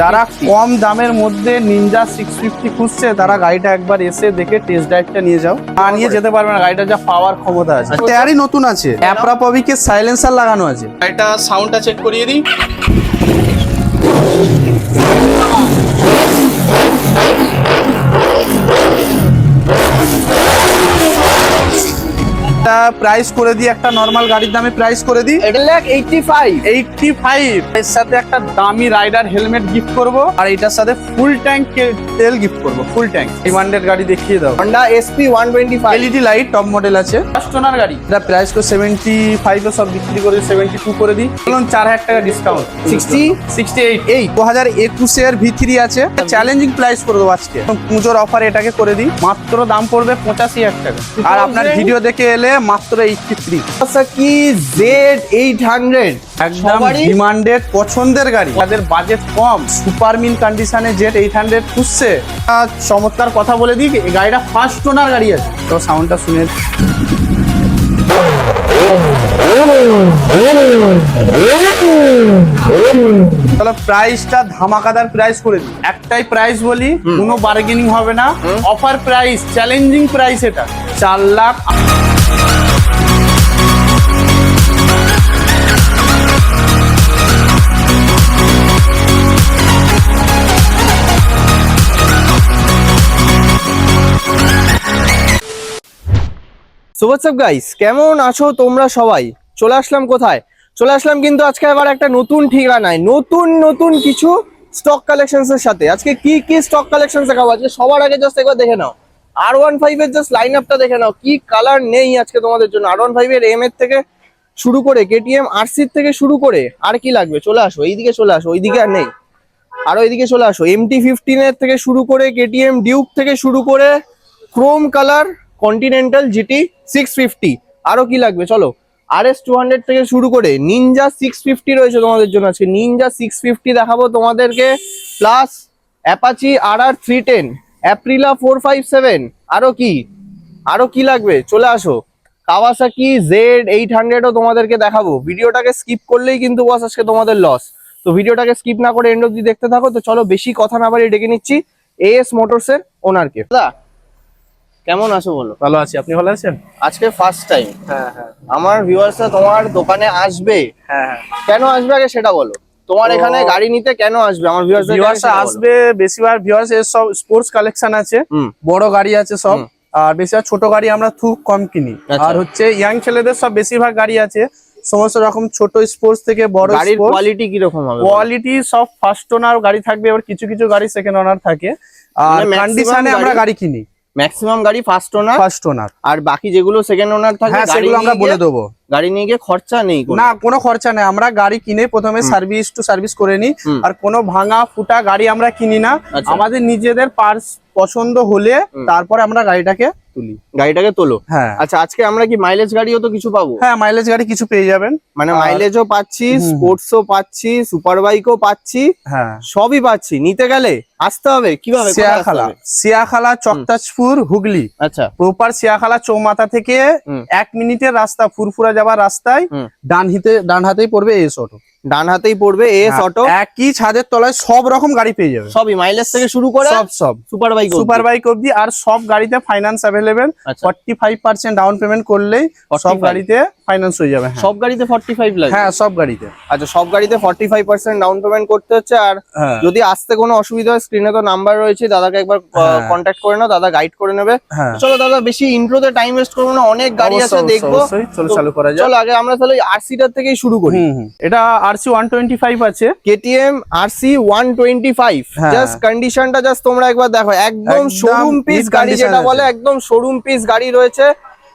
যারা কম দামের মধ্যে নিনজা সিক্স ফিফটি খুঁজছে তারা গাড়িটা একবার এসে দেখে টেস্ট ড্রাইভটা নিয়ে যাও। না নিয়ে যেতে পারবে না গাড়িটা যা পাওয়ার ক্ষমতা আছে। তেয়ারি নতুন আছে। অ্যাপ্রাপবিকের সাইলেন্সার লাগানো আছে। গাড়িটা সাউন্ডটা চেক করিয়ে দিই। প্রাইস করে দিই একটা নর্মাল গাড়ির দামে প্রাইস করে দিই। এটা lakh eighty five eighty five এর সাথে একটা দামি রাইডার হেলমেট গিফট করব আর এটার সাথে ফুল ট্যাঙ্ক তেল গিফট করব ফুল ট্যাঙ্ক ডিমান্ডেড গাড়ি দেখিয়ে দাও। Honda SP one twenty five LED light top model আছে। ফার্স্ট গাড়ি। এটা প্রাইস তো সেভেন্টি ফাইভে সব বিক্রি করে সেভেন্টি টু করে দিই। বলুন চার হাজার টাকা ডিসকাউন্ট সিক্সটি সিক্সটি এইট এই। দু হাজার একুশের ভি থ্রি আছে। চ্যালেঞ্জিং প্রাইস করে দেবো আজকে। পুজোর অফার এটাকে করে দিই। মাত্র দাম পড়বে পঁচাশি হাজার টাকা। আর আপনার ভিডিও দেখে এলে মাত্র এইটটি থ্রি কি জেড এইট হান্ড্রেড একদম ডিমান্ডেড পছন্দের গাড়ি। যাদের বাজেট কম সুপার মিন কন্ডিশনে জেট এইট হান্ড্রেড খুঁজছে। চমৎকার কথা বলে দিই গাড়িটা ফার্স্ট ওনার গাড়ি আছে। তো সাউন্ডটা শুনে তাহলে প্রাইসটা ধামাকাদার প্রাইস করে দিই। একটাই প্রাইস বলি কোনো বার্গেনিং হবে না। অফার প্রাইস চ্যালেঞ্জিং প্রাইস এটা। চার লাখ সো গাইস কেমন আছো তোমরা সবাই? চলে আসলাম কোথায়? চলে আসলাম কিন্তু আজকে আবার একটা নতুন ঠিকানায়, নতুন নতুন কিছু স্টক কালেকশনস এর সাথে। আজকে কি কি স্টক কালেকশন দেখাবো? আজকে সবার আগে জাস্ট একবার দেখে নাও। আর ওয়ান ফাইভ এর জাস্ট লাইন আপটা দেখে নাও। কি কালার নেই আজকে তোমাদের জন্য। আর ওয়ান ফাইভ এর এম এর থেকে শুরু করে কেটিএম আর সির থেকে শুরু করে আর কি লাগবে? চলে আসো, এইদিকে চলে আসো, ওইদিকে আর নেই। আরও ওইদিকে চলে আসো। এমটি ফিফটিন এর থেকে শুরু করে কেটিএম ডিউক থেকে শুরু করে chrome colour Continental GT six fifty আরও কি লাগবে? চলো। আর এস টু হান্ড্রেড থেকে শুরু করে নিনজা সিক্স ফিফটি রয়েছে তোমাদের জন্য আজকে। নিনজা সিক্স ফিফটি দেখাবো তোমাদেরকে। Plus Apache R R three ten Aprilia four five seven আরও কি? আরও কি লাগবে? চলে আসো। কাওয়াসাকি জেড এইট হান্ড্রেডও তোমাদেরকে দেখাবো। ভিডিওটাকে স্কিপ করলেই কিন্তু বস আজকে তোমাদের লস তো ভিডিওটাকে স্কিপ না করে এন্ড অব্দি দেখতে থাকো। তো চলো বেশি কথা না বাড়িয়ে ডেকে নিচ্ছি। এএস মোটরস এর ওনারকে দাদা কেমন আছো বলো? ভালো আছি। আপনি ভালো আছেন? আজকে ফার্স্ট টাইম হ্যাঁ হ্যাঁ। আমার ভিউয়ার্সরা তোমার দোকানে আসবে? হ্যাঁ হ্যাঁ। কেন আসবে আগে সেটা বলো? তোমার এখানে গাড়ি নিতে কেন আসবে? আমার ভিউয়ার্স ভিউয়ার্স আসবে বেশিরভাগ ভিউয়ার্স এর সব স্পোর্টস কালেকশন আছে বড় গাড়ি আছে সব। আর বেশিরভাগ ছোট গাড়ি আমরা খুব কম কিনি। আচ্ছা। আর হচ্ছে ইয়াং ছেলেদের সব বেশিরভাগ গাড়ি আছে সমস্ত রকম ছোট স্পোর্টস থেকে বড় গাড়ির কোয়ালিটি কীরকম হবে কোয়ালিটি সব ফার্স্ট ওনার গাড়ি থাকবে এবার কিছু কিছু গাড়ি সেকেন্ড ওনার থাকে। আর মানে কন্ডিশনে আমরা গাড়ি- গাড়ি কিনি। ম্যাক্সিমাম গাড়ি ফার্স্ট ওনার ফার্স্ট ওনার আর বাকি যেগুলো সেকেন্ড ওনার থাকে হ্যাঁ সেগুলো আমরা বলে দেবো। গাড়ি নিয়ে গিয়ে খরচা নেই না কোনো খরচা নেই। আমরা গাড়ি কিনে প্রথমে সার্ভিস টু সার্ভিস করে নিই। আর কোনো ভাঙা ফুটা গাড়ি আমরা কিনি না। আচ্ছা। আমাদের নিজেদের পার্স পছন্দ হলে তারপরে আমরা গাড়িটাকে তুলি। গাড়িটাকে তোলো? হ্যাঁ। আচ্ছা আজকে আমরা কি মাইলেজ গাড়িও তো কিছু পাবো? হ্যাঁ মাইলেজ গাড়ি কিছু পেয়ে যাবেন। মানে মাইলেজও পাচ্ছি। স্পোর্টসও পাচ্ছি সুপার বাইকও পাচ্ছি হ্যাঁ। সবই পাচ্ছি। নিতে গেলে আসতে হবে। কীভাবে? সিয়াখালা? সিয়াখালা চকতাজপুর হুগলি। আচ্ছা। প্রপার সিয়াখালা চৌমাথা থেকে এক মিনিটের রাস্তা ফুরফুরা যাবার রাস্তায় ডান হিতে ডান হাতেই পড়বে এস অটো। ডান হাতেই পড়বে এস হ্যাঁ, অটো একই ছাদের তলায় সব রকম গাড়ি পেয়ে যাবে। সবই মাইলেজ থেকে শুরু করে সব সব। সুপার বাইক সুপার বাইক অবধি আর সব গাড়িতে finance available forty five percent down payment করলেই সব গাড়িতে ফাইন্যান্স হয়ে যাবে হ্যাঁ। সব গাড়িতে ফর্টি ফাইভ লাগে? হ্যাঁ সব গাড়িতে। আচ্ছা সব গাড়িতে forty five percent down payment করতে হচ্ছে আর হ্যাঁ। যদি আসতে কোনো অসুবিধা হয় স্ক্রিনে তো নাম্বার রয়েছে দাদাকে একবার হ্যাঁ। কন্ট্যাক্ট করে নাও দাদা গাইড করে নেবে। হ্যাঁ। চলো দাদা বেশি ইন্ট্রোতে টাইম ওয়েস্ট করব না অনেক গাড়ি আছে দেখব। চলো চালু করা যাক। চলো আগে আমরা তাহলে আরসিটার থেকেই শুরু করি। এটা আরসি ওয়ান টোয়েন্টি ফাইভ আছে। আরসি ফাইভ হ্যাঁ। জাস্ট কন্ডিশনটা জাস্ট তোমরা একবার দেখো। একদম শোরুম পিস গাড়ি যেটা বলে একদম শোরুম পিস গাড়ি রয়েছে।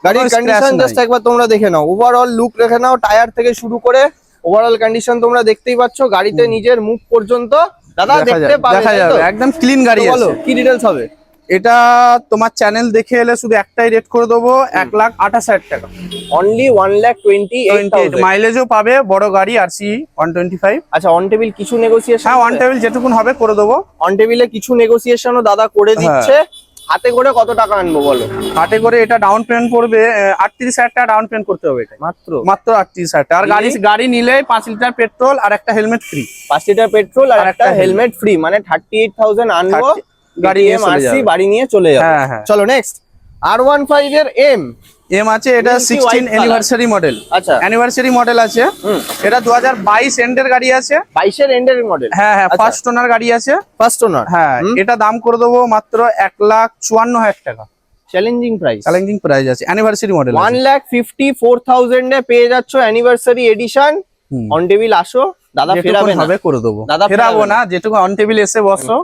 গাড়ির কন্ডিশন জাস্ট একবার তোমরা দেখে নাও। ওভারঅল লুক দেখে নাও টায়ার থেকে শুরু করে ওভারঅল কন্ডিশন তোমরা দেখতেই পাচ্ছ। গাড়িতে নিজের মুখ পর্যন্ত দাদা দেখতে পাবে? একদম ক্লিন গাড়ি বলো কি ডিটেলস হবে? এটা তোমার চ্যানেল দেখে এলে শুধু একটাই রেট করে দেবো এক লাখ আঠাশ হাজার টাকা। অনলি ওয়ান লাখ টোয়েন্টি মাইলেজও পাবে বড় গাড়ি আরসি ওয়ান টোয়েন্টি ফাইভ আচ্ছা অন টেবিল কিছু নেগোসিয়েশন হ্যাঁ ওয়ান টেবিল যেটুকুন হবে করে দেবো। অন টেবিলে কিছু নেগোসিয়েশনও দাদা করে হ্যাঁ। দিচ্ছে। হাতে করে কত টাকা আনব বলো? হাটে করে এটা ডাউন পেমেন্ট পড়বে আটত্রিশ হাজার টাকা ডাউন পেমেন্ট করতে হবে এটা মাত্র? মাত্র আটত্রিশ হাজার টাকা। আর গাড়ি গাড়ি নিলে পাঁচ লিটার পেট্রোল আর একটা হেলমেট ফ্রি পাঁচ লিটার পেট্রোল আর আর একটা হেলমেট ফ্রি মানে থার্টি এইট থাউজেন্ড আনব। 30 গাড়ি নিয়ে চলে আরসি বাড়ি নিয়ে চলে যাবে। হ্যাঁ, হ্যাঁ। চলো নেক্সট আর ওয়ান ফাইভ এর এম এম আছে এটা সিক্সটিন অ্যানিভার্সারি মডেল আচ্ছা। অ্যানিভার্সারি মডেল আছে। এটা দু হাজার বাইশ এন্ডের গাড়ি আছে। বাইশের এন্ডের মডেল হ্যাঁ হ্যাঁ আচ্ছা। ফার্স্ট ওনার গাড়ি আছে। ফার্স্ট ওনার হ্যাঁ এটা দাম করে দেবো মাত্র এক লাখ চুয়ান্ন হাজার টাকা। চ্যালেঞ্জিং প্রাইস চ্যালেঞ্জিং প্রাইস আছে। Anniversary model one lakh fifty four thousand এ পেয়ে যাচ্ছ অ্যানিভার্সারি এডিশন। অন টেবিল আসো। দাদা ফেরাবে না। করে দেবো। দাদা ফেরাবো না। যেটুকু অন টেবিল এসে বসো।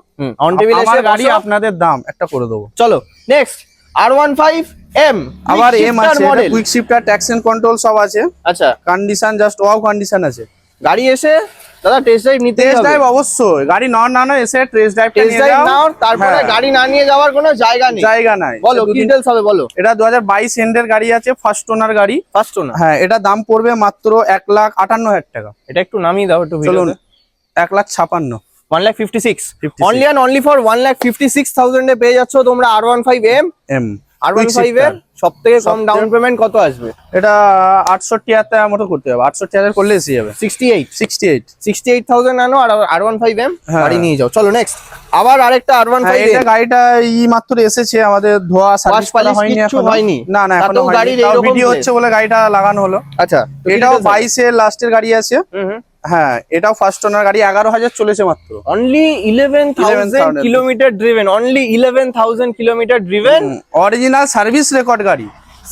অন টেবিল এসে গাড়ি আপনাদের দাম একটা করে দেবো। চলো next R one five M আবার এম আছে quick shifter tax and control সব আছে। আচ্ছা। কন্ডিশন জাস্ট ওয়াও কন্ডিশন আছে। গাড়ি এসে দাদা টেস্ট ড্রাইভ নিতে টেস্ট ড্রাইভ অবশ্যই। গাড়ি নন না এসে টেস্ট ড্রাইভ টেস্ট নিয়ে ড্রাইভ নাও তারপরে হ্যাঁ। গাড়ি না নিয়ে যাওয়ার কোনো জায়গা নেই। জায়গা নাই। বলো ডিটেলস হবে বলো। এটা দু হাজার বাইশ এন্ডের গাড়ি আছে ফার্স্ট ওনার গাড়ি। ফার্স্ট ওনার হ্যাঁ এটা দাম পড়বে মাত্র এক লাখ আটান্ন হাজার টাকা। এটা একটু নামিয়ে দাও একটু চলুন এক লাখ ছাপান্ন। One lakh fifty six 56 only and only for one lakh fifty six thousand এ পেয়ে যাচ্ছ তোমরা R one five M M R one five এর সব থেকে কম ডাউন পেমেন্ট কত আসবে? এটা আটষট্টি হাজার মতো করতে হবে। আটষট্টি হাজার করলে এসে যাবে। Sixty eight sixty eight sixty eight thousand আনো আর আর ওয়ান ফাইভ এম। গাড়ি নিয়ে যাও। চলো নেক্সট আবার আরেকটা আর ওয়ান ফাইভ এটা গাড়িটা এই মাত্র এসেছে আমাদের ধোয়া সার্ভিস করা হয়নি এখনও। হয়নি? না না এখনও ভিডিও হচ্ছে বলে গাড়িটা লাগানো হলো। আচ্ছা এটাও বাইশের লাস্টের গাড়ি আছে। হ্যাঁ এটাও ফার্স্ট ওনার গাড়ি এগারো হাজার চলেছে মাত্র। Only eleven thousand kilometre driven only eleven thousand kilometre driven original service record গাড়ি।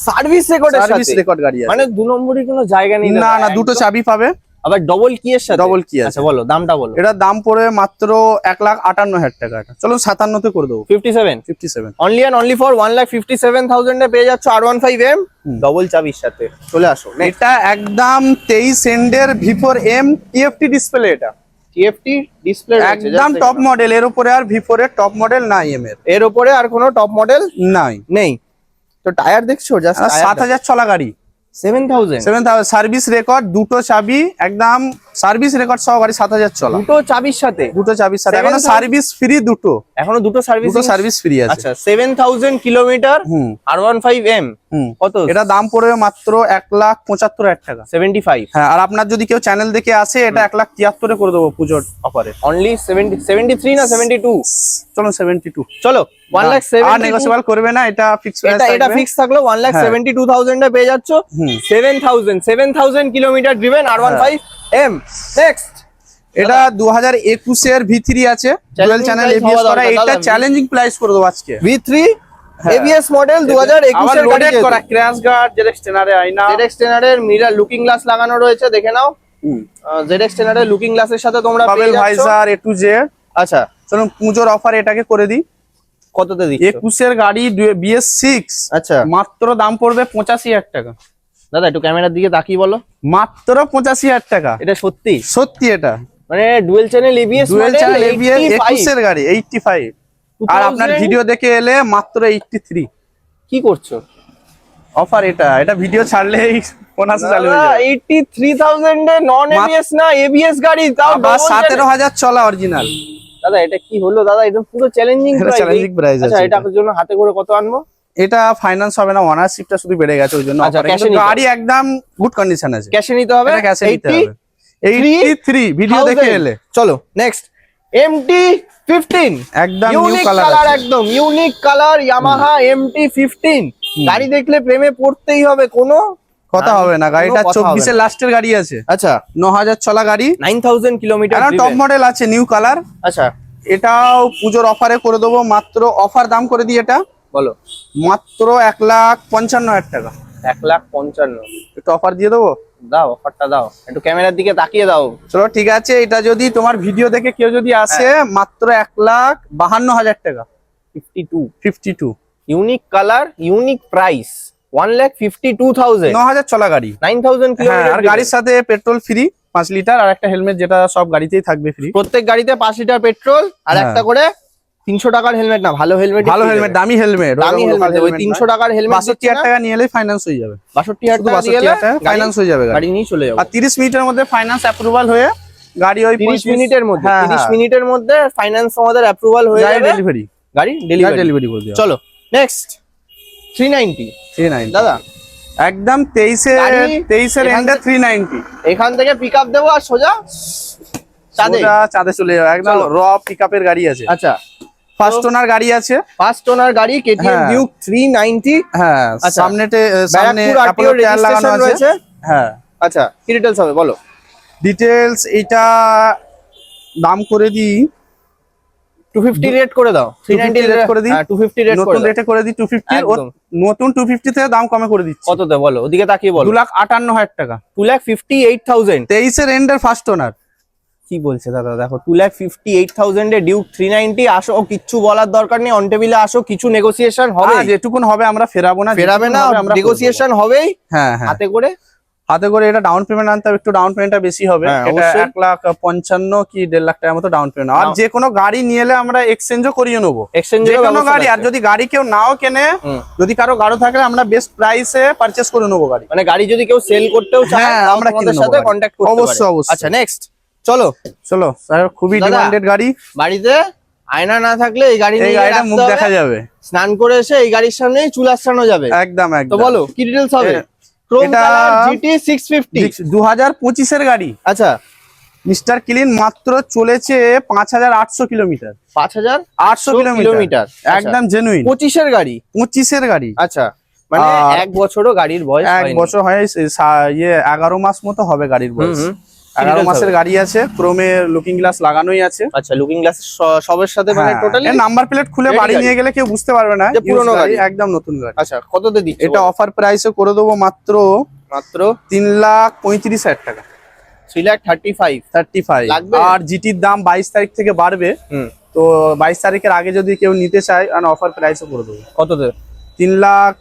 সার্ভিস রেকর্ড সার্ভিস রেকর্ড গাড়ি মানে দু নম্বরই কোনো জায়গা নেই না না দুটো চাবি পাবে। আবার ডবল কি এর সাথে? Key আছে। আচ্ছা বলো দামটা বলো। এটার দাম পড়বে মাত্র এক লাখ আটান্ন হাজার টাকা। এটা চলো সাতান্নতে করে দেবো। Fifty seven fifty seven only and only for one lakh fifty seven thousand এ পেয়ে যাচ্ছ R one five M double চাবির সাথে। চলে আসো। এটা একদম তেইশ এন্ডের ভিফোর এম টিএফটি ডিসপ্লে এটা। টিএফটি ডিসপ্লে একদম টপ মডেল এর উপরে আর ভিফোর এর টপ মডেল নাই এম এর। এর উপরে আর কোনো টপ মডেল নাই। নেই। তো টায়ার দেখছ? জাস্ট সাত হাজার চলা গাড়ি। সার্ভিস রেকর্ড দুটো চাবি একদম সার্ভিস রেকর্ড সাত হাজার চলা। দুটো চাবির সাথে? দুটো চাবির সাথে। এখন সার্ভিস ফ্রি দুটো। এখনও দুটো সার্ভিস দুটো সার্ভিস ফ্রি আছে। আচ্ছা seven thousand kilometre R one five M কত? এটা দাম পড়বে মাত্র এক লাখ পঁচাত্তর হাজার টাকা। সেভেন্টি ফাইভ হ্যাঁ আর আপনার যদি কেউ চ্যানেল দেখে আসে এটা এক লাখ তিয়াত্তরে করে দেবো পুজোর অফারে। অনলি সেভেন্টি সেভেন্টি থ্রি না সেভেন্টি টু চলো সেভেন্টি টু চলো ওয়ান লাখ আর নেগোসিয়েবল করবে না এটা ফিক্স এটা এটা ফিক্স থাকল ওয়ান লাখ হ্যাঁ। সেভেন্টি টু থাউজেন্ড এ পেয়ে যাচ্ছ। হুম। Seven thousand seven thousand kilometre driven R one five M next এটা দু হাজার একুশের ভি থ্রি আছে। ডুয়েল চ্যানেল এবিএস করা এটা চ্যালেঞ্জিং প্রাইস করে দেবো আজকে। ভি থ্রি হ্যাঁ। এবিএস মডেল দু হাজার আবার একুশের লোডেড করা ক্র্যাশ গার্ড জেরেক্স টেনারে আইনা জেডেক্স টেনারের মিরার লুকিং গ্লাস লাগানো রয়েছে দেখে নাও। হুম। জেডেক্স টেনারের লুকিং গ্লাসের সাথে তোমরা পেয়ে যাচ্ছ। ভাইজার এ টু জেড আচ্ছা চলুন পুজোর অফার এটাকে করে দিই। কততে দিই একুশের গাড়ি বিএস সিক্স আচ্ছা। মাত্র দাম পড়বে পঁচাশি হাজার টাকা। দাদা একটু ক্যামেরার দিকে তাকিয়ে বলো। মাত্র পঁচাশি হাজার টাকা। এটা সত্যি? সত্যি এটা। মানে dual channel ABS dual channel ABS একুশের গাড়ি এইটটি ফাইভ আর আপনার ভিডিও দেখে এলে মাত্র এইটটি থ্রি কি করছ? অফার এটা। এটা ভিডিও ছাড়লেই বোনাস চালু হয়ে যাবে। 83000 এ নন এবিএস না এবিএস গাড়ি তাও আবার double সতেরো channel। হাজার চলা অরিজিনাল দাদা এটা কি হলো? দাদা এটা পুরো চ্যালেঞ্জিং এটা প্রাইস আচ্ছা এটার জন্য হাতে করে কত আনব? এটা ফাইন্যান্স হবে না ওনারশিপটা শুধু বেড়ে গেছে ওই জন্য আচ্ছা, গাড়ি একদম গুড কন্ডিশন আছে। ক্যাশে নিতে হবে? এটা ক্যাশে নিতে হবে। এইটটি থ্রি ভিডিও দেখে এলে। চলো নেক্সট এমটি 15 একদম নিউ কালার একদম ইউনিক কালার ইয়ামাহা এমটি 15 গাড়ি দেখলে প্রেমে পড়তেই হবে কোনো কথা হবে না গাড়িটা চব্বিশের লাস্টের গাড়ি আছে। আচ্ছা। ন হাজার চলা গাড়ি 9000 কিলোমিটার এখন টপ মডেল আছে নিউ কালার আচ্ছা। এটাও পুজোর অফারে করে দেবো। মাত্র অফার দাম করে দিই এটা। বলো। মাত্র এক লাখ পঞ্চান্ন হাজার টাকা। এক লাখ পঞ্চান্ন। একটু অফার দিয়ে দেবো? দাও অফারটা দাও। একটু ক্যামেরার দিকে তাকিয়ে দাও। চলো ঠিক আছে। এটা যদি তোমার ভিডিও দেখে কেউ যদি আসে হ্যাঁ। মাত্র এক লাখ বাহান্ন হাজার টাকা। Fifty two fifty two unique colour unique price one lakh fifty two thousand ন হাজার চলা গাড়ি। নাইন থাউজেন্ড হ্যাঁ আর গাড়ির সাথে পেট্রোল ফ্রি পাঁচ লিটার আর একটা হেলমেট যেটা সব গাড়িতেই থাকবে ফ্রি প্রত্যেক গাড়িতে পাঁচ লিটার পেট্রোল আর হ্যাঁ। একটা করে তিনশো টাকার হেলমেট না ভালো হেলমেট ভালো হেলমেট দামি হেলমেট। দামি হেলমেট ওই তিনশো টাকার হেলমেট বাষট্টি হাজার টাকা নিয়ে এলে ফাইন্যান্স হয়ে যাবে। বাষট্টি হাজার টাকা ফাইন্যান্স হয়ে যাবে গাড়ি। গাড়ি নিয়ে চলে যাব। আর তিরিশ মিনিটের মধ্যে ফাইন্যান্স অ্যাপ্রুভাল হয়ে গাড়ি ওই তিরিশ মিনিটের মধ্যে হ্যাঁ, তিরিশ হ্যাঁ। মিনিটের মধ্যে ফাইন্যান্স আমাদের অ্যাপ্রুভাল হয়ে যাবে। ডেলিভারি গাড়ি ডেলিভারি ডেলিভারি করে চলো next three ninety three nine দাদা একদম তেইশে তেইশের এন্ডে থ্রি নাইনটি এখান থেকে পিক আপ দেবো আর সোজা চাঁদে। চাঁদে চলে যাবে। একদম র পিক আপের গাড়ি আছে। আচ্ছা। ফার্স্ট ওনার গাড়ি আছে। ফার্স্ট ওনার গাড়ি কেটিএম হ্যাঁ। ডিউক থ্রি নাইনটি হ্যাঁ আচ্ছা। সামনেতে সামনে অ্যাপোলো টায়ার লাগানো আছে। হ্যাঁ। আচ্ছা কি ডিটেলস হবে বলো? ডিটেলস এটা দাম করে দিই। টু ফিফটি রেট করে দাও থ্রি 250 করে দিই। টু ফিফটি রেট নতুন রেটে করে দিই টু ফিফটি নতুন টু ফিফটি থেকে দাম কমে করে দিচ্ছি। বলো ওদিকে তাকিয়ে বলো। লাখ টাকা। এন্ডের ফার্স্ট ওনার কি বলছে দাদা দেখো এ ডিউক থ্রি নাইনটি আসো কিচ্ছু বলার দরকার নেই অন টেবিলে আসো কিছু নেগোসিয়েশন হবে। যেটুকুন হবে আমরা ফেরাবো না ফেরাবে না আমরা নেগোসিয়েশন হবেই। হ্যাঁ হ্যাঁ। হাতে করে হাতে করে এটা ডাউন পেমেন্ট আনতে হবে একটু ডাউন পেমেন্টটা বেশি হবে। হ্যাঁ, এটা। এক লাখ পঞ্চান্ন কি দেড় লাখ টাকার মতো ডাউন পেমেন্ট আর যে কোনো গাড়ি নিয়ে এলে আমরা এক্সচেঞ্জও করিয়ে নেব। এক্সচেঞ্জ যে কোনো গাড়ি আর যদি গাড়ি কেউ নাও কেনে যদি কারও গাড়ি থাকে আমরা বেস্ট প্রাইসে পারচেস করে নেব গাড়ি। মানে গাড়ি যদি কেউ সেল করতেও চায় হ্যাঁ, আমরা তোমাদের কিনে সাথে। কন্ট্যাক্ট করতে অবশ্যই, অবশ্যই। আচ্ছা নেক্সট চলো চলো। স্যার খুবই ডিমান্ডেড গাড়ি। বাড়িতে আয়না না থাকলে এই গাড়ি নিয়ে গাড়িটা মুখ। দেখা যাবে। স্নান করে এসে এই গাড়ির সামনেই চুল আসানো যাবে। একদম একদম। তো বলো কি ডিটেলস হবে? এটা- জিটি 650 দু হাজার পঁচিশের গাড়ি। আচ্ছা। মিস্টার ক্লিন মাত্র চলেছে পাঁচ হাজার আটশো কিলোমিটার। 5000 আটশো কিলোমিটার। কিলোমিটার। একদম জেনুইন 25 এর গাড়ি? পঁচিশের গাড়ি। আচ্ছা। মানে এক বছরও গাড়ির বয়স এক বছর হয় ইয়ে এগারো মাস মতো হবে গাড়ির বয়স। এগারো মাসের গাড়ি আছে ক্রোমে লুকিং গ্লাস লাগানোই আছে। আচ্ছা লুকিং গ্লাস সবের সাথে মানে টোটালি নাম্বার প্লেট খুলে বাড়ি নিয়ে গেলে কেউ বুঝতে পারবে না পুরোনো গাড়ি। একদম নতুন গাড়ি। আচ্ছা কততে দিচ্ছ এটা অফার প্রাইসে করে দেবো মাত্র মাত্র তিন লাখ পঁয়ত্রিশ হাজার টাকা। 3 লাখ 35 থার্টি ফাইভ লাগবে? আর জিটির দাম বাইশ তারিখ থেকে বাড়বে। হুম। তো বাইশ তারিখের আগে যদি কেউ নিতে চায় আমি অফার প্রাইসে করে দেবো। কততে? তিন লাখ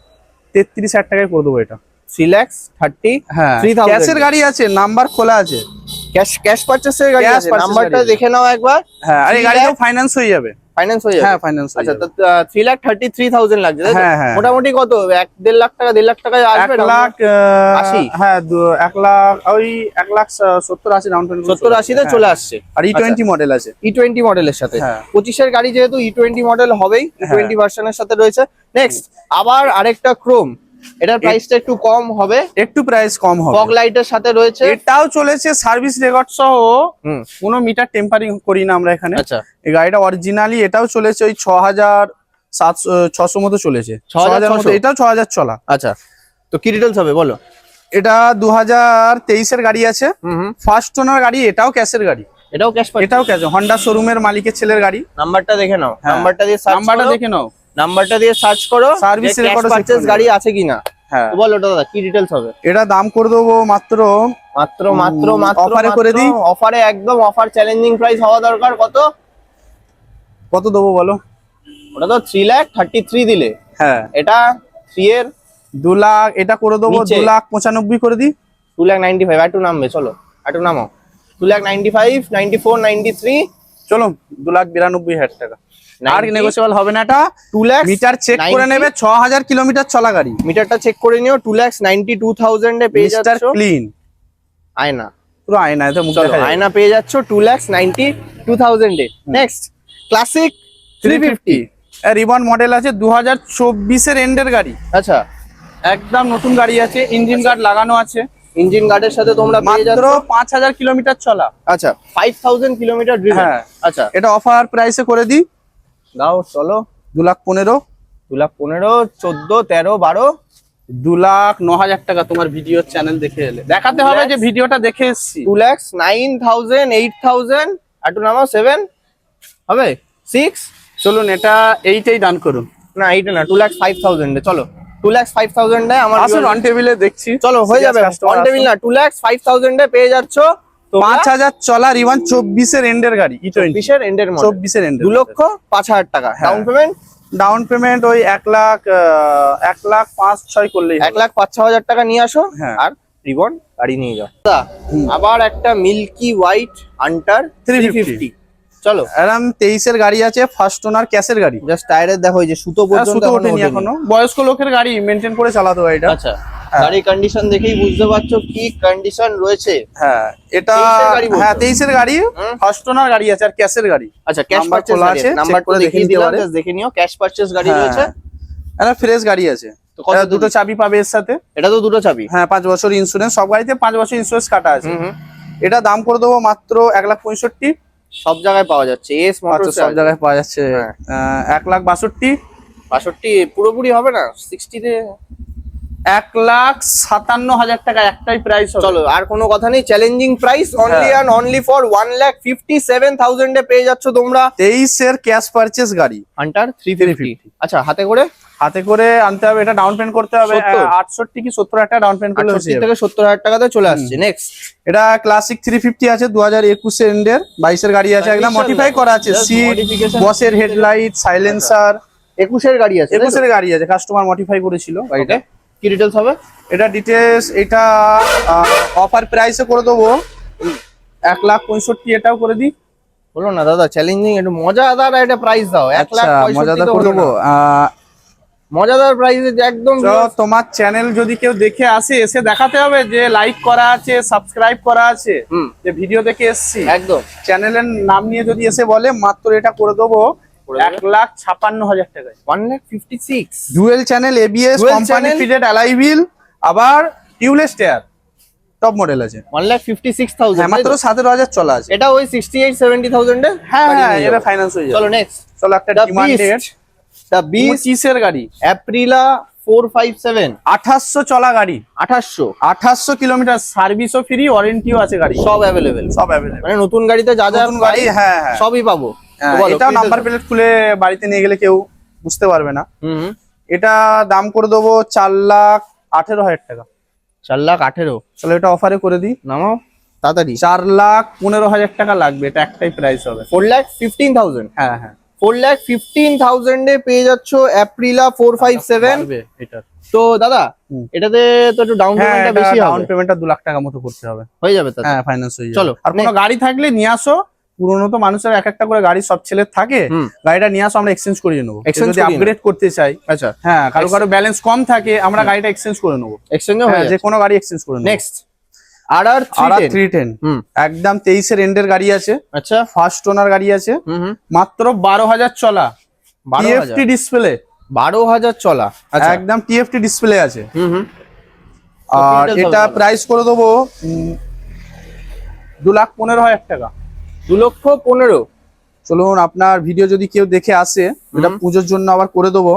তেত্রিশ হাজার টাকায় করে দেবো এটা। 3 লাখ 30 হ্যাঁ 3000 ক্যাশের গাড়ি আছে নাম্বার খোলা আছে। ক্যাশ ক্যাশ পারচেসের গাড়ি আছে? নাম্বারটা দেখে নাও একবার। হ্যাঁ আর এই 3 গাড়িটাও ফাইন্যান্স হয়ে যাবে। ফাইন্যান্স হয়ে যাবে। হ্যাঁ ফাইন্যান্স আচ্ছা তো three lakh thirty three thousand লাগছে তাই তো? হ্যাঁ, হ্যাঁ। মোটামুটি কত এক দেড় লাখ টাকা দেড় লাখ টাকায় এক আসবে লাখ আহ, আশি? হ্যাঁ দু- এক লাখ ওই এক লাখ স- সত্তর আশি ডাউন পেমেন্ট সত্তর আশিতে চলে আসছে। আর ই টোয়েন্টি মডেল আছে। ই টোয়েন্টি মডেলের সাথে। হ্যাঁ। পঁচিশের গাড়ি যেহেতু ই টোয়েন্টি মডেল হবেই ই টোয়েন্টি ভার্সনের সাথে রয়েছে। নেক্সট আবার আরেকটা ক্রোম এটার প্রাইসটা একটু কম হবে। একটু প্রাইস কম হবে। ফগ লাইটের সাথে রয়েছে। এটাও চলেছে সার্ভিস রেকর্ড সহ। কোনো মিটার টেম্পারিং করি না আমরা এখানে। আচ্ছা। এই গাড়িটা অরিজিনালি এটাও চলেছে ওই ছ হাজার সাতশো ছশো মতো চলেছে। ছ 6,600 হাজার মতো এটাও ছ হাজার চলা। আচ্ছা। তো কি ডিটেলস হবে বলো? এটা দু হাজার তেইশের গাড়ি আছে। ফার্স্ট ওনার গাড়ি এটাও ক্যাশের গাড়ি। এটাও ক্যাশ এটাও ক্যাশ হন্ডা শোরুমের মালিকের ছেলের গাড়ি। নাম্বারটা দেখে নাও। হ্যাঁ। নাম্বারটা দিয়ে সার্চ নাম্বারটা দেখে নাও। নাম্বারটা দিয়ে সার্চ করো record পারচেজ গাড়ি আছে কিনা। হ্যাঁ। বলো দাদা কি ডিটেলস হবে? এটা দাম করে দেবো মাত্র মাত্র মাত্র মাত্র এ করে দিই? অফারে একদম অফার চ্যালেঞ্জিং প্রাইস হওয়া দরকার। কত? কত দেবো বলো? ওটা তো থ্রি লাখ থার্টি থ্রি দিলে। হ্যাঁ। এটা থ্রি এর দু লাখ এটা করে দেবো নিচে। দু লাখ পঁচানব্বই করে দিই। টু লাখ নাইনটি ফাইভ একটু নামবে চলো একটু নামো two lakh ninety five ninety four ninety three চলো দু লাখ বিরানব্বই হাজার টাকা। আর নেগোসিয়েবল হবে না এটা। টু লাখ মিটার চেক করে নেবে ছ হাজার কিলোমিটার চলা গাড়ি। মিটারটা চেক করে নিও two lakh ninety two thousand পেয়ে যাচ্ছ। ক্লিন আয়না। পুরো আয়না এতে মুখ আয়না পেয়ে যাচ্ছ two lakh ninety two thousand next classic three fifty reborn model আছে দু হাজার চব্বিশের এন্ডের গাড়ি। আচ্ছা। একদম নতুন গাড়ি আছে ইঞ্জিন গার্ড লাগানো আছে। ইঞ্জিন গার্ডের সাথে তোমরা মাত্র পাঁচ হাজার কিলোমিটার চলা। আচ্ছা ফাইভ থাউজেন্ড কিলোমিটার হ্যাঁ। আচ্ছা। এটা অফার প্রাইসে করে দিই। দাও চলো। দু লাখ পনেরো। দু লাখ পনেরো চোদ্দ তেরো বারো। দু লাখ ন হাজার টাকা তোমার ভিডিও চ্যানেল দেখে এলে। দেখাতে হবে যে ভিডিওটা দেখে এসছি। Two lakhs nine thousand eight thousand আর টু নামাও সেভেন হবে? সিক্স চলুন এটা এইটাই ডান করুন। না এইটা না টু ল্যাক্স ফাইভ থাউজেন্ডে চলো। টু ল্যাক্স ফাইভ থাউজেন্ডে আমার আসুন অন টেবিলে দেখছি। চলো হয়ে যাবে। অন টেবিল না টু ল্যাক্স ফাইভ থাউজেন্ডে পেয়ে যাচ্ছ। পাঁচ হাজার চলা রিওয়ান চব্বিশের এন্ডের গাড়ি ই এন্ডের চব্বিশের এন্ডের দু লক্ষ পাঁচ হাজার টাকা। ডাউন পেমেন্ট ডাউন পেমেন্ট ওই এক লাখ এক লাখ পাঁচ ছয় করলেই এক লাখ পাঁচ ছ হাজার টাকা নিয়ে আসো হ্যাঁ। আর রিবন গাড়ি নিয়ে যাও। আবার একটা milky white Hunter three 350 fifty চলো। এরম তেইশের গাড়ি আছে ফার্স্ট ওনার ক্যাশের গাড়ি। জাস্ট টায়ারের দেখো যে সুতো পর্যন্ত সুতো ওঠেনি। এখনও। বয়স্ক লোকের গাড়ি মেনটেন করে চালাতে হয় এটা। আচ্ছা হ্যাঁ। গাড়ির কন্ডিশন দেখেই বুঝতে পারছ কি কন্ডিশন রয়েছে? হ্যাঁ এটা হ্যাঁ তেইশের গাড়ি ফার্স্ট ওনার গাড়ি আছে আর ক্যাশের গাড়ি। আচ্ছা ক্যাশ পারচেজ আছে করে দেখে দেখিয়ে দিলাম দেখে নিও ক্যাশ পারচেজ গাড়ি হ্যাঁ। রয়েছে? এটা ফ্রেশ গাড়ি আছে। দুটো চাবি পাবে এর সাথে। এটা তো দুটো চাবি? হ্যাঁ পাঁচ বছর ইন্স্যুরেন্স সব গাড়িতে পাঁচ বছর ইন্স্যুরেন্স কাটা আছে। এটা দাম করে দেবো মাত্র এক লাখ পঁয়ষট্টি। সব জায়গায় পাওয়া যাচ্ছে এস মোটর সব জায়গায় পাওয়া যাচ্ছে। হ্যাঁ। এক লাখ বাষট্টি? বাষট্টি পুরোপুরি হবে না? সিক্সটিতে এক লাখ সাতান্ন হাজার টাকা একটাই প্রাইস চলো আর কোনো কথা নেই challenging price only. And only for one lakh fifty seven থাউজেন্ডে পেয়ে যাচ্ছ তোমরা। তেইশের ক্যাশ পারচেস গাড়ি। হান্টার থ্রি ফিফটি আচ্ছা হাতে করে? হাতে করে আনতে হবে এটা ডাউন পেমেন্ট করতে হবে। আটষট্টি কি সত্তর একটা ডাউন পেমেন্ট করলে থেকে সত্তর হাজার টাকাতে চলে আসছে। নেক্সট এটা ক্লাসিক থ্রি ফিফটি আছে দু হাজার একুশের এন্ডের বাইশের গাড়ি আছে একদম মডিফাই করা আছে। সিট বসের হেডলাইট সাইলেন্সার একুশের গাড়ি আছে একুশের গাড়ি আছে কাস্টমার মডিফাই করেছিল গাড়িটা। কি ডিটেলস হবে? এটা ডিটেলস এটা অফার প্রাইসে করে দেবো। এক লাখ পঁয়ষট্টি এটাও করে দিই। বলো না দাদা চ্যালেঞ্জিং একটু মজাদার একটা প্রাইস দাও। এক লাখ আচ্ছা মজাদার করে দেবো। মজাদার প্রাইস একদম তোমার চ্যানেল যদি কেউ দেখে আসে এসে দেখাতে হবে যে লাইক করা আছে সাবস্ক্রাইব করা আছে। যে ভিডিও দেখে এসছি। একদম। চ্যানেলের নাম নিয়ে যদি এসে বলে মাত্র এটা করে দেবে? এক লাখ ছাপান্ন হাজার টাকায়। One lakh fifty six. Dual channel ABS Dual company channel? Fitted alloy আবার টিউলেস টায়ার টপ মডেল আছে। ওয়ান লাখ ফিফটি সিক্স হ্যাঁ থাউজেন্ড মাত্র সতেরো হাজার চলা আছে। এটা ওই সিক্সটি এইট সেভেন্টি থাউজেন্ডে হ্যাঁ হ্যাঁ এটা ফাইন্যান্স হয়ে চলো নেক্সট চলো একটা ডিমান্ডেড দ্য গাড়ি? অ্যাপ্রিলা ফোর ফাইভ সেভেন আঠাশশো চলা গাড়ি। আঠাশশো। আঠাশশো কিলোমিটার সার্ভিসও ফ্রি ওয়ারেন্টিও আছে গাড়ি। সব অ্যাভেলেবেল সব অ্যাভেলেবল মানে নতুন গাড়িতে যা যা গাড়ি হ্যাঁ হ্যাঁ। সবই পাবো। এটাও নাম্বার প্লেট খুলে বাড়িতে নিয়ে গেলে কেউ বুঝতে পারবে না। এটা দাম করে দেবো চার লাখ আঠেরো হাজার টাকা। চার লাখ আঠেরো? চলো এটা অফারে করে দিই। নামাও তাড়াতাড়ি। চার লাখ পনেরো হাজার টাকা লাগবে এটা একটাই প্রাইস হবে। ফোর লাখ ফিফটিন থাউজেন্ড হ্যাঁ হ্যাঁ। ফোর লাখ ফিফটিন থাউজেন্ডে পেয়ে যাচ্ছ অ্যাপ্রিলা ফোর ফাইভ সেভেন এটার তো দাদা এটাতে তো একটু ডাউন হ্যাঁ পেমেন্টটা বেশি ডাউন পেমেন্টটা দু লাখ টাকা মতো করতে হবে। হয়ে যাবে হ্যাঁ ফাইন্যান্স হয়ে যাবে। চলো, আর কোনো গাড়ি থাকলে নিয়ে আসো। পুরোনো তো মানুষের এক একটা করে গাড়ি সব ছেলের থাকে গাড়িটা নিয়ে আসো আমরা এক্সচেঞ্জ করিয়ে নেব। যদি আপগ্রেড করতে চাই আচ্ছা। হ্যাঁ কারও কারও ব্যালেন্স কম থাকে আমরা গাড়িটা এক্সচেঞ্জ করে নেব। এক্সচেঞ্জও হ্যাঁ যে কোনো গাড়ি এক্সচেঞ্জ করে নেব। Next R R three ten একদম তেইশের এন্ডের গাড়ি আছে। আচ্ছা। ফার্স্ট ওনার গাড়ি আছে। মাত্র বারো হাজার চলা। টিএফটি ডিসপ্লে বারো হাজার চলা। আচ্ছা। একদম টিএফটি ডিসপ্লে আছে। আর এটা প্রাইস করে দেবো দু লাখ পনেরো হাজার টাকা। দু লক্ষ পনেরো। চলুন আপনার ভিডিও যদি কেউ দেখে আসে এটা পুজোর জন্য আবার করে দেবো।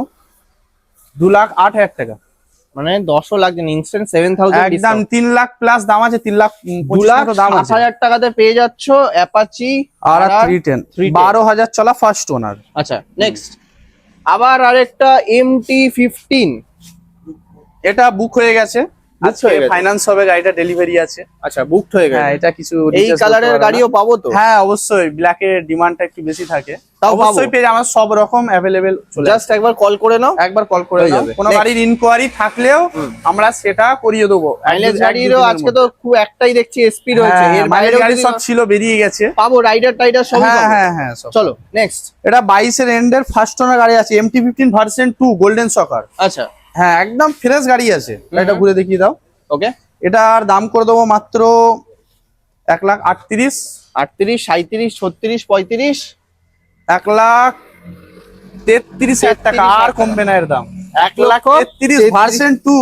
দু লাখ আট হাজার টাকা। মানে দশও লাগছে ইনস্ট্যান্ট সেভেন থাউজেন্ড একদম তিন লাখ প্লাস দাম আছে তিন লাখ দু লাখ দাম আছে। হাজার টাকাতে পেয়ে যাচ্ছ অ্যাপাচি আর থ্রি টেন 310 বারো হাজার চলা ফার্স্ট ওনার আচ্ছা নেক্সট আবার আরেকটা এমটি ফিফটিন এটা বুক হয়ে গেছে। আজকে হয়ে। ফাইন্যান্স হবে গাড়িটা ডেলিভারি আছে। আচ্ছা বুকড হয়ে হ্যাঁ এটা কিছু এই কালারের গাড়িও পাবো তো? হ্যাঁ অবশ্যই। ব্ল্যাক এর ডিমান্ডটা একটু বেশি থাকে। অবশ্যই পেয়ে আমার সব রকম অ্যাভেলেবেল জাস্ট একবার কল করে নাও। একবার কল করে হয়ে যাবে। কোনো গাড়ির ইনকোয়ারি থাকলেও আমরা সেটা করিয়ে দেবো। মাইলেজ গাড়িরও আজকে তো খুব একটাই দেখছি এসপি রয়েছে। হ্যাঁ, এর মাইলেজ গাড়ি সব ছিল বেরিয়ে গেছে। পাবো রাইডার টাইডার সব হ্যাঁ হ্যাঁ হ্যাঁ চলো নেক্সট এটা এন্ডের ফার্স্ট ওনার গাড়ি আছে MT fifteen version two golden shocker আচ্ছা। হ্যাঁ একদম ফ্রেশ গাড়ি আছে। এটা ঘুরে দেখিয়ে দাও। ওকে এটার দাম করে দেবো মাত্র এক লাখ আটত্রিশ। আটত্রিশ সাঁত্রিশ ছত্রিশ পঁয়ত্রিশ? এক লাখ তেত্রিশ হাজার টাকা। আর কমবে না এর দাম। এক লাখ তেত্রিশ 33 ভার্সন টু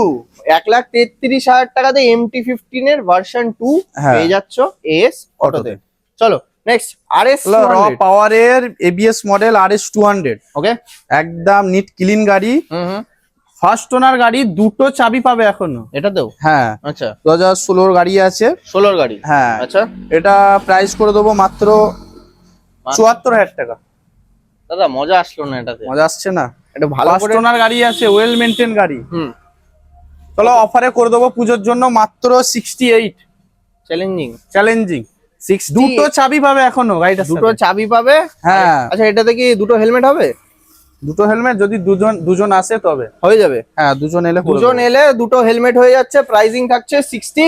এক লাখ তেত্রিশ হাজার টাকাতে এমটি ফিফটিন এর ভার্সন টু হ্যাঁ। পেয়ে যাচ্ছ এস অটোতে চলো নেক্সট আর এস র পাওয়ারের ABS model R S two hundred okay একদম নিট ক্লিন গাড়ি। ফার্স্ট ওনার গাড়ি দুটো চাবি পাবে এখনও। এটাতেও হ্যাঁ। আচ্ছা। দু হাজার ষোলোর গাড়ি আছে। ষোলোর গাড়ি? হ্যাঁ। আচ্ছা। এটা প্রাইস করে দেবো মাত্র চুয়াত্তর হাজার টাকা। দাদা মজা আসলো না এটাতে? মজা আসছে না? এটা ভালো ফার্স্ট ওনার গাড়ি আছে ওয়েল মেনটেন গাড়ি। হুম। চলো অফারে করে দেবো পুজোর জন্য মাত্র সিক্সটি এইট চ্যালেঞ্জিং চ্যালেঞ্জিং দুটো চাবি পাবে এখনও গাড়িটা দুটো চাবি পাবে? হ্যাঁ। আচ্ছা এটাতে কি দুটো হেলমেট হবে? দুটো হেলমেট যদি দুজন দুজন আসে তবে। হয়ে যাবে। হ্যাঁ দুজন এলে দুজন এলে দুটো হেলমেট হয়ে যাচ্ছে প্রাইসিং থাকছে সিক্সটি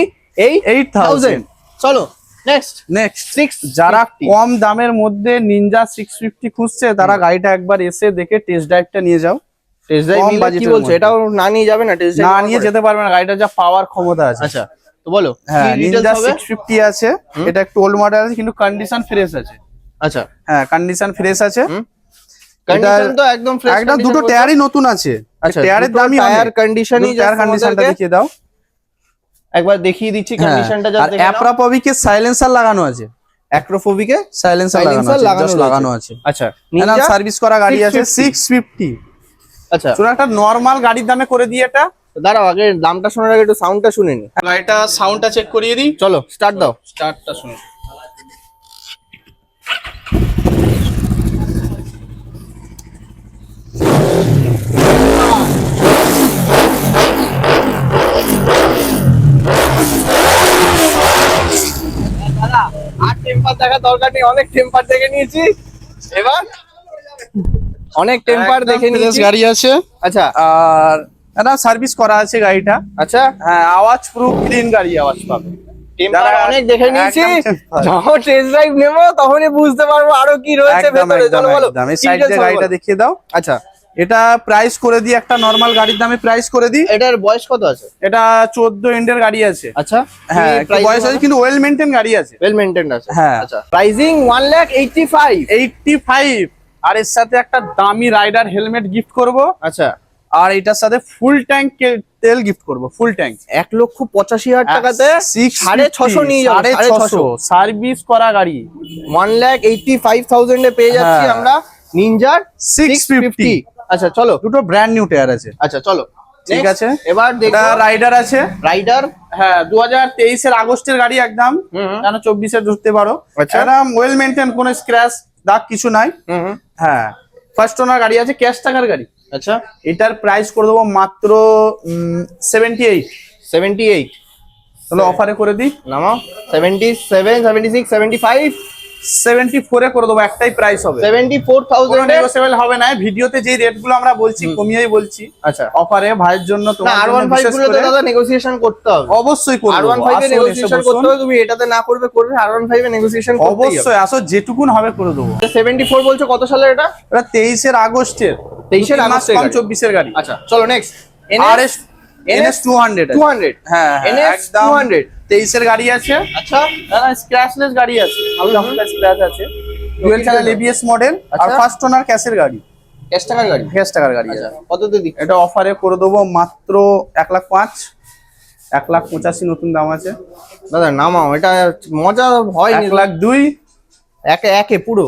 এইট থাউজেন্ড চলো নেক্সট নেক্সট সিক্স যারা কম দামের মধ্যে নিনজা সিক্স ফিফটি খুঁজছে তারা গাড়িটা একবার এসে দেখে টেস্ট ড্রাইভটা নিয়ে যাও। টেস্ট ড্রাইভ কি বলছো? এটাও না নিয়ে যাবে না? টেস্ট না নিয়ে যেতে পারবে না গাড়িটা যা পাওয়ার ক্ষমতা আছে। আচ্ছা তো বলো হ্যাঁ নিনজা সিক্স ফিফটি আছে এটা একটু ওল্ড মডেল আছে কিন্তু কন্ডিশন ফ্রেশ আছে। আচ্ছা। হ্যাঁ কন্ডিশন ফ্রেশ আছে। একদম দুটো টায়ারই নতুন আছে। আচ্ছা টায়ারের দামই টায়ার কন্ডিশনই টায়ার কন্ডিশনটা দেখিয়ে দাও। একবার দেখিয়ে দিচ্ছি হ্যাঁ, কন্ডিশনটা সাইলেন্সার লাগানো আছে। অ্যাক্রোফোবিকে সাইলেন্সার লাগানো আছে লাগানো আচ্ছা নিনজা সার্ভিস করা গাড়ি আছে 650 সিক্স ফিফটি আচ্ছা। শুধু একটা নর্মাল গাড়ির দামে করে দিই এটা। দাঁড়াও আগে দামটা শোনার আগে একটু সাউন্ডটা শুনে নি। গাড়িটা সাউন্ডটা চেক করিয়ে দিই। চলো স্টার্ট দাও। স্টার্টটা শুনুন দাদা আর টেম্পার দেখা দরকার নেই অনেক টেম্পার দেখে নিয়েছি। এবার অনেক টেম্পার দেখে নিয়েছি। গাড়ি আছে। আচ্ছা। আর এটা সার্ভিস করা আছে গাড়িটা। আচ্ছা। হ্যাঁ আওয়াজ পুরো ক্লিন গাড়ি আওয়াজ পাবে। টেম্পার অনেক দেখে নিয়েছি। যখন টেস্ট ড্রাইভ নেব তখনই বুঝতে পারব আরও কি রয়েছে ভেতরে। চলো বলো এই সাইড গাড়িটা দেখিয়ে দাও। আচ্ছা। এটা প্রাইস করে দিই একটা নর্মাল গাড়ির দামে প্রাইস করে দিই। এটার বয়স কত আছে? এটা চোদ্দ এন্ডের গাড়ি আছে। আচ্ছা হ্যাঁ বয়স আছে কিন্তু ওয়েল মেনটেন গাড়ি আছে। ওয়েল মেইনটেইনড আছে। হ্যাঁ। আচ্ছা প্রাইজিং 1 লাখ 85 এইটটি ফাইভ আর এর সাথে একটা দামি রাইডার হেলমেট গিফট করব। আচ্ছা। আর এটার সাথে ফুল ট্যাঙ্ক তেল গিফট করব ফুল ট্যাঙ্ক এক লক্ষ পঁচাশি হাজার টাকাতে সাড়ে ছশো নিয়ে সাড়ে ছশো। সার্ভিস করা গাড়ি। ওয়ান লাখ এইটি ফাইভ থাউজেন্ডে পেয়ে যাচ্ছি হ্যাঁ। আমরা নিনজার 650 আচ্ছা চলো। দুটো ব্র্যান্ড নিউ টায়ার আছে। আচ্ছা চলো। ঠিক আছে? এবার এটা দেখো রাইডার আছে। রাইডার হ্যাঁ দু হাজার তেইশের আগস্টের গাড়ি একদম। কেন চব্বিশে ধরতে পারো। আচ্ছা। একদম ওয়েল মেনটেন কোনো স্ক্র্যাচ দাগ কিছু নাই। হ্যাঁ ফার্স্ট ওনার গাড়ি আছে ক্যাশ টাকার গাড়ি। আচ্ছা। এটার প্রাইস করে দেবো মাত্র সেভেন্টি এইট সেভেন্টি এইট তাহলে অফারে করে দিই। নামাও। Seventy seven seventy six seventy five seventy ফোরে করে দেবো একটাই প্রাইস হবে। সেভেন্টি ফোর কোনো থাউজেন্ড নেগোসিয়েবল হবে না ভিডিওতে যে রেটগুলো আমরা বলছি কমিয়েই বলছি আচ্ছা। অফারে ভাইয়ের জন্য তোমার আর জন্য ওয়ান ফাইভ বিশেষগুলো তো দাদা নেগোসিয়েশন করতে হবে। অবশ্যই করব। আর ওয়ান ফাইভে আসুন, নেগোসিয়েশন করতে হবে তুমি এটাতে না করবে করবে আর ওয়ান ফাইভে নেগোসিয়েশন অবশ্যই আসো যেটুকুন হবে করে দেবো। সেভেন্টি ফোর বলছো কত সালের এটা? এটা তেইশের আগস্টের। 23 এর দু তিন মাস আগস্টের কম গাড়ি। চব্বিশের গাড়ি। আচ্ছা চলো next NS two hundred two hundred হ্যাঁ NS 200 তেইশের গাড়ি আছে। আচ্ছা স্ক্র্যাচলেস গাড়ি আছে। স্ক্র্যাচ আছে। ডুয়েল চ্যানেল এবিএস মডেল আর। ফার্স্ট ওনার ক্যাশের গাড়ি। ক্যাশ টাকার গাড়ি? ক্যাশ টাকার গাড়ি আচ্ছা আছে। কততে দিক এটা অফারে করে দেবো মাত্র এক লাখ পাঁচ। এক লাখ পঁচাশি নতুন দাম আছে। দাদা নামাও। এটা মজা হয়নি এক লাখ দুই। একে একে পুরো।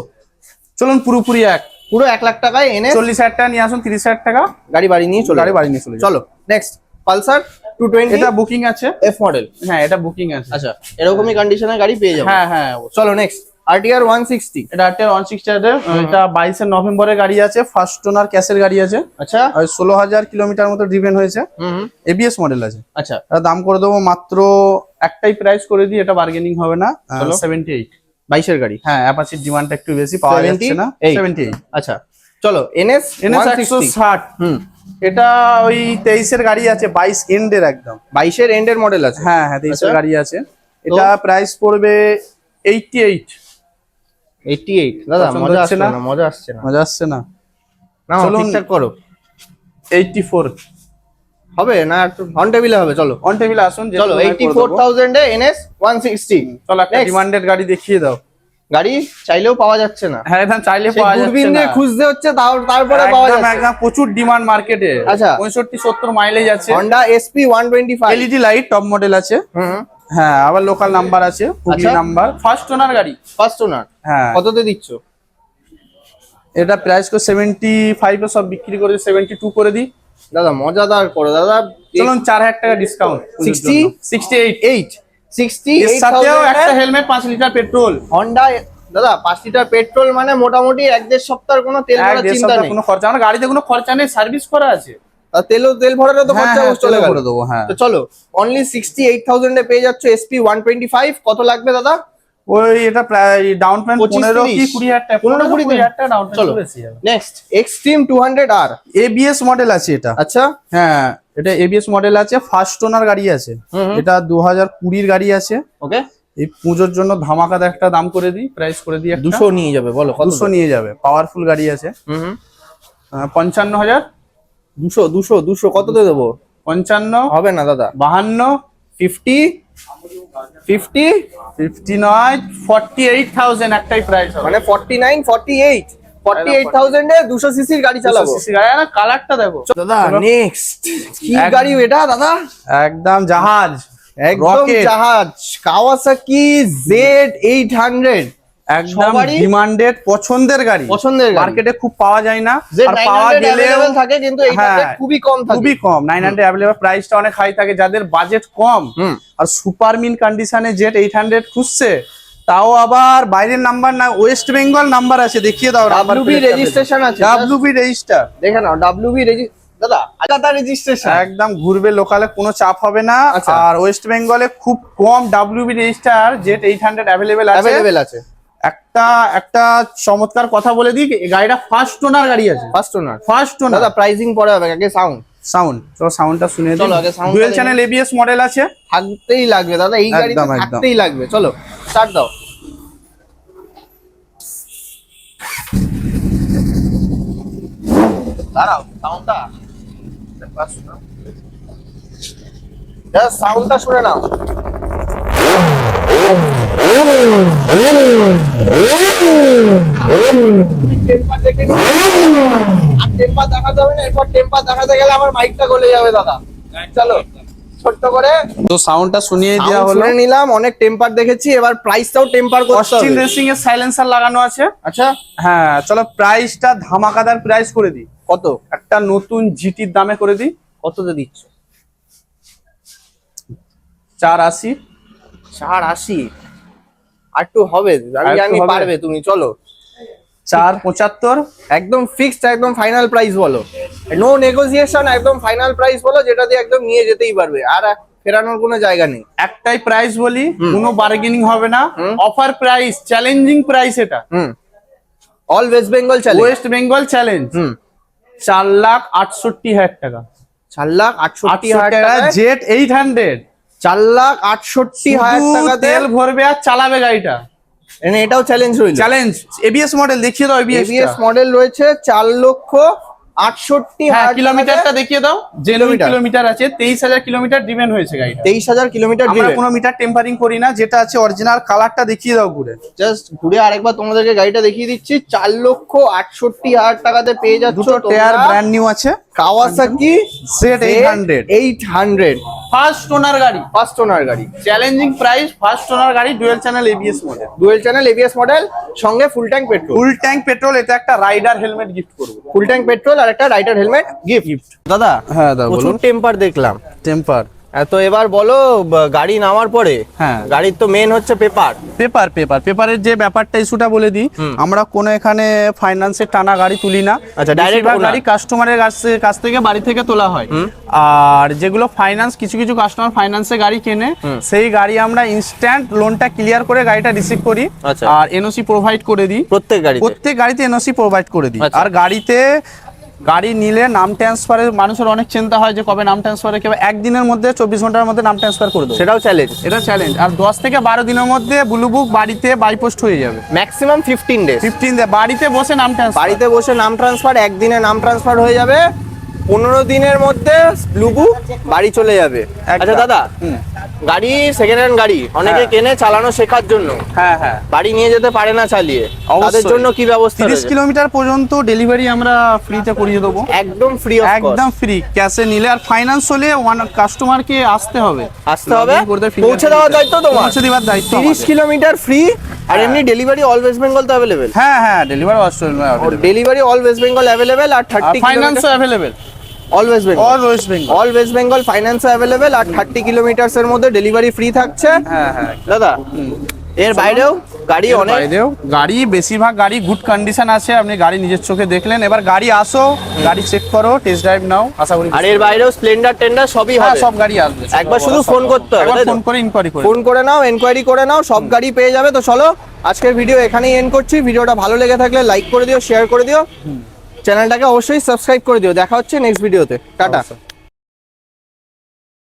চলুন পুরোপুরি এক। পুরো এক লাখ টাকায় এনে চল্লিশ হাজার টাকা নিয়ে আসুন তিরিশ হাজার টাকা। গাড়ি বাড়ি নিয়ে চলো গাড়ি বাড়ি নিয়ে চলে চলো নেক্সট পালসার? টু টোয়েন্টি এটা বুকিং আছে। এফ মডেল হ্যাঁ এটা বুকিং আছে। আচ্ছা এরকমই কন্ডিশনের গাড়ি পেয়ে যাব। হ্যাঁ হ্যাঁ চলো নেক্সট আরটিআর ওয়ান সিক্সটি এটা একটা ওয়ান সিক্সটি এটা বাইশে নভেম্বরের গাড়ি আছে ফার্স্ট ওনার ক্যাশের গাড়ি আছে। আচ্ছা। আর ষোলো হাজার কিলোমিটার মতো ড্রিভেন হয়েছে। এবিএস মডেল আছে। আচ্ছা। এটা দাম করে দেবো মাত্র একটাই প্রাইস করে দিই এটা বার্গেনিং হবে না। চলো। সেভেন্টি এইট বাইশের গাড়ি। হ্যাঁ অ্যাপাচির ডিমান্ডটা একটু বেশি পাওয়া যাচ্ছে না। 78? সেভেন্টি এইট আচ্ছা চলো এনএস এনএস একশো ষাট। হুম। এটা ওই তেইশের গাড়ি আছে বাইশ এন্ডের একদম। বাইশের এন্ডের মডেল আছে? হ্যাঁ হ্যাঁ তেইশের আচ্ছা। গাড়ি আছে। এটা প্রাইস পড়বে এইটটি এইট এইটি এইট দাদা মজা আসছে না? মজা আসছে না। মজা আসছে না। না। ঠিকঠাক করো। এইটটি ফোর হবে না একটু অন টেবিলে হবে চলো। অন টেবিলে আসুন চলো তোমায় এইটি করে four. Thousand NS one sixty চলো একটা ডিমান্ডেড গাড়ি দেখিয়ে দাও। গাড়ি চাইলেও পাওয়া যাচ্ছে না। হ্যাঁ একদম চাইলে পাওয়া যাচ্ছে না। খুঁজতে হচ্ছে তারপরে পাওয়া যাচ্ছে। একদম প্রচুর ডিমান্ড মার্কেটে আচ্ছা। পঁয়ষট্টি সত্তর মাইলেজ আছে। One twenty five LED light top model আছে। হুম। হ্যাঁ আবার লোকাল নাম্বার আছে হুগলি। নাম্বার ফার্স্ট ওনার গাড়ি। ফার্স্ট ওনার হ্যাঁ। কততে দিচ্ছ? এটা প্রাইস করে সেভেন্টি ফাইভে সব বিক্রি করে সেভেন্টি টু করে দিই। দাদা মজাদার করো। দাদা চলুন চার হাজার টাকা discount 60? Sixty eight eight sixty এর সাথেও একটা হেলমেট পাঁচ লিটার পেট্রোল হন্ডা দাদা পাঁচ লিটার পেট্রোল মানে মোটামুটি এক দেড় সপ্তাহের কোনো তেল ভরা চিন্তা নেই। কোনো খরচা আমার গাড়িতে কোনো খরচা নেই সার্ভিস করা আছে। তেল ভরাটা তো হ্যাঁ, খরচা হ্যাঁ, চলে গেল। দেবো, হ্যাঁ। তো চলো অনলি সিক্সটি এইট থাউজেন্ডে পেয়ে যাচ্ছ এসপি ওয়ান টোয়েন্টি ফাইভ কত লাগবে দাদা? ওই এটা প্রায় ডাউন পেমেন্ট পঁচিশ, পনেরো কি তিরিশ? কুড়ি হাজার টাকা পনেরো, কুড়ি দিন? হাজার টাকা down payment next Xtreme two hundred R ABS model আছে এটা। আচ্ছা? হ্যাঁ এটা এবিএস মডেল আছে ফার্স্ট ওনার গাড়ি আছে। এটা দু হাজার কুড়ির গাড়ি আছে। ওকে। এই পুজোর জন্য ধামাকাতে একটা দাম করে দিই প্রাইস করে দিই একটা। দুশো নিয়ে যাবে বলো কত দুশো নিয়ে যাবে পাওয়ারফুল গাড়ি আছে। হুম হুম। আহ, পঞ্চান্ন হাজার দুশো দুশো দুশো কততে দেবো? পঞ্চান্ন হবে না দাদা। বাহান্ন ফিফটি ফিফটি? ফিফটি নয় ফর্টি এইট থাউজেন্ড একটাই প্রাইস মানে forty nine forty eight. Forty eight থাউজেন্ডে দুশো সিসির গাড়ি চালাবো। কালারটা দেখো দাদা নেক্সট কি গাড়ি এটা দাদা? একদম জাহাজ। একদম জাহাজ। কাওয়াসাকি জেড এইট হান্ড্রেড একদম ডিমান্ডেড পছন্দের গাড়ি। পছন্দের মার্কেটে খুব পাওয়া যায় না। আর পাওয়া গেলেও থাকে কিন্তু এইটাতে হ্যাঁ, খুবই কম থাকে। খুবই কম। নাইন হান্ড্রেড অ্যাভেলেবল প্রাইসটা অনেক হাই থাকে। যাদের বাজেট কম আর সুপার মিন কন্ডিশনে জেট এইট হান্ড্রেড খুঁজছে তাও আবার বাইরের নাম্বার না ওয়েস্ট বেঙ্গল নাম্বার আছে দেখিয়ে দাও WB registration আছে, ডাব্লিউবি রেজিস্টার দেখে নাও ডাব্লিউবি দাদা আলাদা রেজিস্ট্রেশন একদম ঘুরবে লোকালে কোনো চাপ হবে না। আচ্ছা। আর ওয়েস্ট বেঙ্গলে খুব কম WB register Z eight hundred available আছে। একটা একটা চমৎকার কথা বলে দিই এই গাড়িটা ফার্স্ট ওনার গাড়ি আছে। ফার্স্ট ওনার ফার্স্ট ওনার দাদা প্রাইসিং পরে হবে আগে সাউন্ড সাউন্ড চলো সাউন্ডটা শুনে চলো, আগে টা ডুয়েল চ্যানেল এবিএস মডেল আছে। থাকতেই লাগবে দাদা এই গাড়িতে একদম। থাকতেই লাগবে। চলো স্টার্ট দাও। দাঁড়াও সাউন্ডটা সাউন্ডটা শুনে নাও। দেখে যাবে না এরপর টেম্পার দেখাতে গেলে আমার মাইকটা গলে যাবে দাদা। চলো ছোট্ট করে। তো সাউন্ডটা শুনিয়ে দেওয়া হলো। নিলাম অনেক টেম্পার দেখেছি এবার প্রাইসটাও টেম্পার করতে অস্টিন হবে রেসিং এর সাইলেন্সার লাগানো আছে। আচ্ছা। হ্যাঁ চলো প্রাইসটা ধামাকাদার প্রাইস করে দিই। কত? একটা নতুন জিটির দামে করে দিই। কততে দিচ্ছ? চার আশি। চার আশি। আর একটু হবে আমি? পারবে তুমি চলো। চার পঁচাত্তর। একদম ফিক্সড একদম ফাইনাল প্রাইস বলো। নো নেগোসিয়েশন একদম ফাইনাল প্রাইস বলো যেটা দিয়ে একদম নিয়ে যেতেই পারবে। আর ফেরানোর কোনো জায়গা নেই। একটাই প্রাইস বলি কোনো বার্গেনিং হবে না। অফার প্রাইস চ্যালেঞ্জিং প্রাইস এটা। অল ওয়েস্ট বেঙ্গল চলে ওয়েস্ট বেঙ্গল চ্যালেঞ্জ চার লাখ আটষট্টি হাজার টাকা। চার লাখ আটষট্টি হাজার টাকা টাকা জেট এইট হান্ড্রেড চার লাখ আটষট্টি হাজার টাকা তেল ভরবে আর চালাবে গাড়িটা। এটাও চ্যালেঞ্জ রইল। চ্যালেঞ্জ এবিএস মডেল দেখিয়ে দাও এবিএস মডেল রয়েছে চার লক্ষ আটষট্টি হ্যাঁ কিলোমিটারটা দেখিয়ে দাও। যে কিলোমিটার। আছে তেইশ হাজার কিলোমিটার হয়েছে গাড়িটা। তেইশ হাজার কিলোমিটার কোনো মিটার টেম্পারিং করি না যেটা আছে অরিজিনাল কালারটা দেখিয়ে দাও ঘুরে। জাস্ট ঘুরে আরেকবার তোমাদেরকে গাড়িটা দেখিয়ে দিচ্ছি চার লক্ষ আটষট্টি হাজার টাকাতে পেয়ে যাচ্ছ ব্র্যান্ড নিউ আছে। কাওয়াসাকি সেট এইট হান্ড্রেড ফার্স্ট ওনার গাড়ি। ফার্স্ট ওনার গাড়ি। চ্যালেঞ্জিং প্রাইস ফার্স্ট ওনার গাড়ি dual channel ABS model dual channel ABS model সঙ্গে full tank petrol full tank petrol এটা একটা রাইডার হেলমেট গিফট করব। ফুল ট্যাঙ্ক পেট্রোল আর একটা রাইডার হেলমেট গিফট দাদা হ্যাঁ দাদা বলুন। টেম্পার দেখলাম। টেম্পার তো এবার বলো গাড়ি নামার পরে হ্যাঁ। গাড়ির তো মেন হচ্ছে পেপার পেপার পেপার পেপারের যে ব্যাপারটা ইস্যুটা বলে দিই আমরা কোনো এখানে ফাইন্যান্সের টানা গাড়ি তুলি না। আচ্ছা, owner। গাড়ি কাস্টমারের কাছ থেকে- কাছ থেকে বাড়ি থেকে তোলা হয়। আর যেগুলো ফাইন্যান্স কিছু কিছু কাস্টমার ফাইন্যান্সে গাড়ি কেনে সেই গাড়ি আমরা ইনস্ট্যান্ট লোনটা ক্লিয়ার করে গাড়িটা রিসিভ করি। আচ্ছা। আর এনওসি প্রোভাইড করে দিই। প্রত্যেক গাড়িতে? প্রত্যেক গাড়িতে এনওসি প্রোভাইড করে দিই। আচ্ছা। আর গাড়িতে গাড়ি নিলে নাম ট্রান্সফারের মানুষের অনেক চিন্তা হয় যে কবে নাম ট্রান্সফারে কেউ একদিনের মধ্যে চব্বিশ ঘণ্টার মধ্যে নাম ট্রান্সফার করে দেবো। সেটাও চ্যালেঞ্জ এটা চ্যালেঞ্জ আর দশ থেকে বারো দিনের মধ্যে ব্লু বুক বাড়িতে বাইপোস্ট হয়ে যাবে। Maximum fifteen day fifteen day বাড়িতে বসে নাম ট্রান্সফার বাড়িতে বসে নাম ট্রান্সফার একদিনে নাম ট্রান্সফার হয়ে যাবে। পনেরো দিনের মধ্যে ব্লুবু বাড়ি চলে যাবে। আচ্ছা দাদা গাড়ি সেকেন্ড হ্যান্ড গাড়ি অনেকে হ্যাঁ। কেনে চালানো শেখার জন্য। হ্যাঁ হ্যাঁ। বাড়ি নিয়ে যেতে পারে না চালিয়ে। তাদের জন্য কি ব্যবস্থা তিরিশ রয়েছে? কিলোমিটার পর্যন্ত ডেলিভারি আমরা ফ্রিতে করিয়ে দেবো। একদম ফ্রি অফ একদম ফ্রি ক্যাশে নিলে। আর ফাইন্যান্স হলে ওয়ান কাস্টমারকে আসতে হবে। আসতে হবে? করতে পৌঁছে দেওয়ার দায়িত্ব তোমার? পৌঁছে দেওয়ার দায়িত্ব তিরিশ আমাদের। কিলোমিটার ফ্রি আর হ্যাঁ। এমনি ডেলিভারি অল ওয়েস্ট বেঙ্গল তো অ্যাভেলেবেল হ্যাঁ হ্যাঁ delivery Australia delivery all West Bengal available আর thirty ফাইন্যান্সও available all West Bengal all West Bengal all West Bengal finance available আর থার্টি কিলোমিটার্স এর মধ্যে ডেলিভারি ফ্রি থাকছে। হ্যাঁ হ্যাঁ দাদা এর বাইরেও গাড়ি অনেক বাইরেও গাড়ি বেশিরভাগ গাড়ি গুড কন্ডিশন আছে আপনি গাড়ি নিজের চোখে দেখলেন। এবার গাড়ি আসো গাড়ি চেক করো টেস্ট ড্রাইভ নাও আশা করি আর এর বাইরেও স্প্লেন্ডার টেন্ডার সবই হ্যাঁ হবে। সব গাড়ি আসবে। একবার শুধু ফোন করতে হবে ফোন করে ইনকোয়ারি করে ফোন করে নাও এনকোয়ারি করে নাও সব গাড়ি পেয়ে যাবে। তো চলো আজকের ভিডিও এখানেই এন্ড করছি। ভিডিওটা ভালো লেগে থাকলে লাইক করে দিও শেয়ার করে দিও। চ্যানেলটাকে অবশ্যই সাবস্ক্রাইব করে দিও। দেখা হচ্ছে নেক্সট ভিডিওতে টাটা।